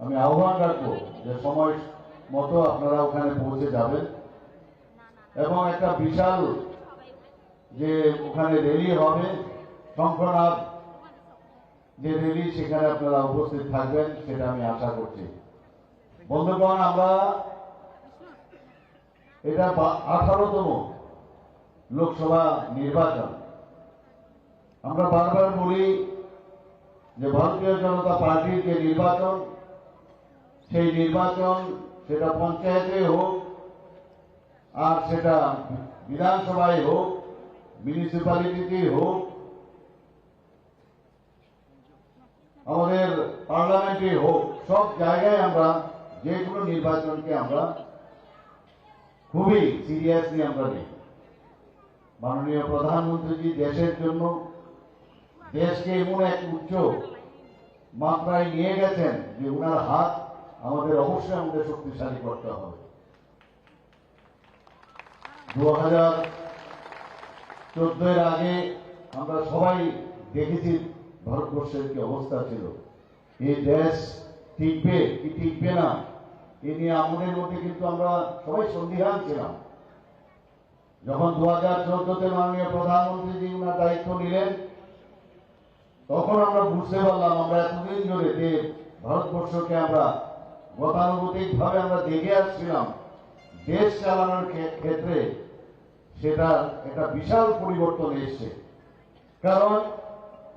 আমি আহ্বান রাখব যে সময় মতো আপনারা ওখানে পৌঁছে যাবেন। এবং একটা বিশাল যে ওখানে র্যালি হবে শঙ্খনাথ যে র্যালি সেখানে আপনারা উপস্থিত থাকবেন, সেটা আমি আশা করছি। বন্ধুগণ, আমরা এটা আঠারোতম লোকসভা নির্বাচন। আমরা বারবার বলি যে ভারতীয় জনতা পার্টির যে নির্বাচন সেই নির্বাচন সেটা পঞ্চায়েতে হোক আর সেটা বিধানসভায় হোক মিউনিসিপ্যালিটিতে হোক, আমাদের পার্লামেন্টে হোক, সব জায়গায় আমরা যে কোনো নির্বাচনকে আমরা খুবই সিরিয়াসলি আমরা নিই মাননীয় প্রধানমন্ত্রীজি দেশের জন্য দেশকে এমন এক উচ্চ মাত্রায় নিয়ে গেছেন যে ওনার হাত আমাদের অবশ্যই আমাদের শক্তিশালী করতে হবে। দু হাজার চোদ্দের আগে আমরা সবাই দেখেছি ভারতবর্ষের কি অবস্থা ছিল। এই দেশ টিকবে কি টিকবে না, এ নিয়ে আমাদের মধ্যে কিন্তু আমরা সবাই সন্দিহান ছিলাম। যখন দু হাজার চোদ্দতে মাননীয় প্রধানমন্ত্রীজি ওনার দায়িত্ব নিলেন, তখন আমরা বুঝতে পারলাম আমরা এতদিন ধরে যে ভারতবর্ষকে আমরা গতানুগতিক ভাবে আমরা দেখে আসছিলাম, দেশ চালানোর ক্ষেত্রে সেটা একটা বিশাল পরিবর্তন এসছে। কারণ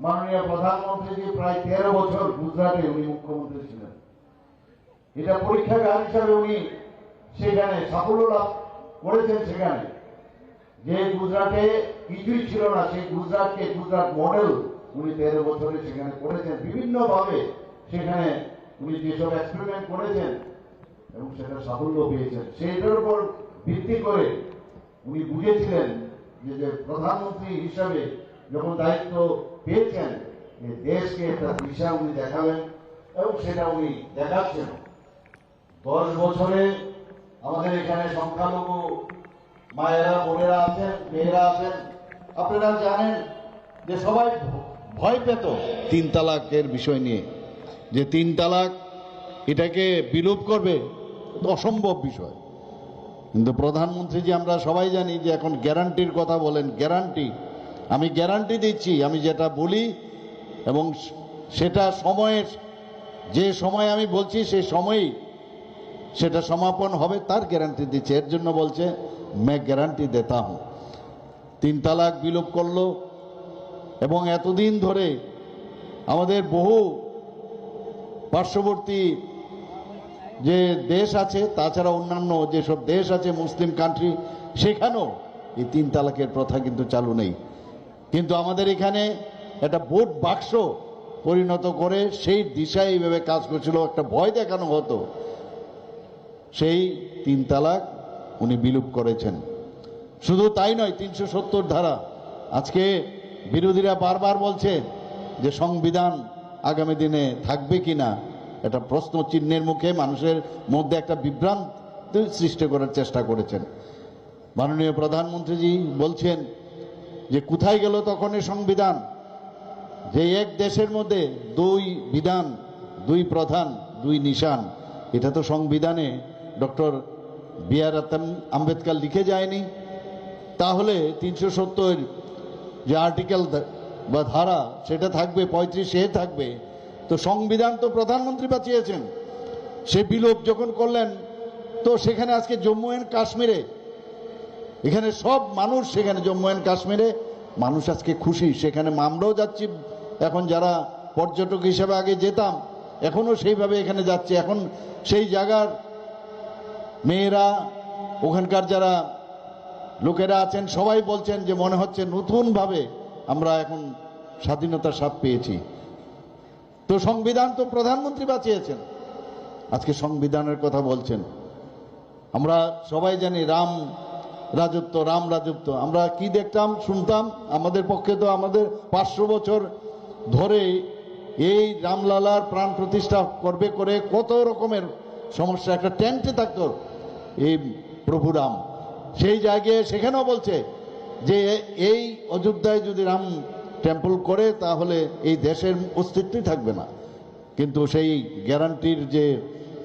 মাননীয় প্রধানমন্ত্রীজি প্রায় তেরো বছর গুজরাটে উনি মুখ্যমন্ত্রী ছিলেন। এটা পরীক্ষাগার হিসাবে উনি সেখানে সাফল্য লাভ করেছেন সেখানে। যে গুজরাটে কিছুই ছিল না, সেই গুজরাটকে গুজরাট মডেল উনি তেরো বছরে সেখানে করেছেন। বিভিন্ন ভাবে সেখানে উনি যেসব এক্সপেরিমেন্ট করেছেন এবং সেটা সাফল্য পেয়েছেন, সেইটার উপর ভিত্তি করে উনি বুঝেছিলেন যে যে প্রধানমন্ত্রী হিসাবে যখন দায়িত্ব পেয়েছেন যে দেশকে একটা দিশা উনি দেখাবেন এবং সেটা উনি দেখাচ্ছেন। দশ বছরে আমাদের এখানে সংখ্যালঘু মায়েরা, বোনেরা আছেন, মেয়েরা আছেন। আপনারা জানেন যে সবাই ভয় পেত তিন তালাকের বিষয় নিয়ে। যে তিন তালাক এটাকে বিলোপ করবে অসম্ভব বিষয়। কিন্তু প্রধানমন্ত্রী যে আমরা সবাই জানি যে এখন গ্যারান্টির কথা বলেন, গ্যারান্টি। আমি গ্যারান্টি দিচ্ছি, আমি যেটা বলি এবং সেটা সময়ের, যে সময় আমি বলছি সেই সময়ই সেটা সমাপন হবে, তার গ্যারান্টি দিচ্ছে। এর জন্য বলছে, মে গ্যারান্টি দেতা হুঁ তিন তালাক বিলোপ করল এবং এতদিন ধরে আমাদের বহু পার্শ্ববর্তী যে দেশ আছে, তাছাড়া অন্যান্য যেসব দেশ আছে, মুসলিম কান্ট্রি সেখানেও এই তিন তালাকের প্রথা কিন্তু চালু নেই। কিন্তু আমাদের এখানে একটা ভোট বাক্স পরিণত করে সেই দিশায় এইভাবে কাজ করছিল, একটা ভয় দেখানো হতো। সেই তিন তালাক উনি বিলুপ করেছেন। শুধু তাই নয়, তিনশো সত্তর ধারা। আজকে বিরোধীরা বারবার বলছে যে সংবিধান আগামী দিনে থাকবে কিনা, এটা প্রশ্ন চিহ্নের মুখে মানুষের মধ্যে একটা বিভ্রান্তি সৃষ্টি করার চেষ্টা করেছেন। মাননীয় প্রধানমন্ত্রীজি বলছেন যে, কোথায় গেল তখন এই সংবিধান? যে এক দেশের মধ্যে দুই বিধান, দুই প্রধান, দুই নিশান, এটা তো সংবিধানে ডক্টর বি আর আম্বেদকর লিখে যায়নি। তাহলে তিনশো সত্তর যে আর্টিকেল বা ধারা, সেটা থাকবে, পঁয়ত্রিশ থাকবে। তো সংবিধান তো প্রধানমন্ত্রী বাঁচিয়েছেন সে বিলোপ যখন করলেন, তো সেখানে আজকে জম্মু অ্যান্ড কাশ্মীরে, এখানে সব মানুষ সেখানে জম্মু অ্যান্ড কাশ্মীরে, মানুষ আজকে খুশি। সেখানে আমরাও যাচ্ছি। এখন যারা পর্যটক হিসেবে আগে যেতাম, এখনও সেইভাবে এখানে যাচ্ছে। এখন সেই জায়গার মেয়েরা, ওখানকার যারা লোকেরা আছেন, সবাই বলছেন যে মনে হচ্ছে নতুনভাবে আমরা এখন স্বাধীনতার স্বাদ পেয়েছি। তো সংবিধান তো প্রধানমন্ত্রী বাঁচিয়েছেন। আজকে সংবিধানের কথা বলছেন। আমরা সবাই জানি রাম রাজত্ব রাম রাজত্ব। আমরা কি দেখতাম, শুনতাম? আমাদের পক্ষে তো আমাদের পাঁচশো বছর ধরে এই রামলালার প্রাণ প্রতিষ্ঠা করবে করে কত রকমের সমস্যা, একটা টেন্টে থাকতো এই প্রভু রাম। সেই জায়গায় সেখানেও বলছে যে এই অযোধ্যায় যদি রাম টেম্পল করে, তাহলে এই দেশের অস্তিত্বই থাকবে না। কিন্তু সেই গ্যারান্টির যে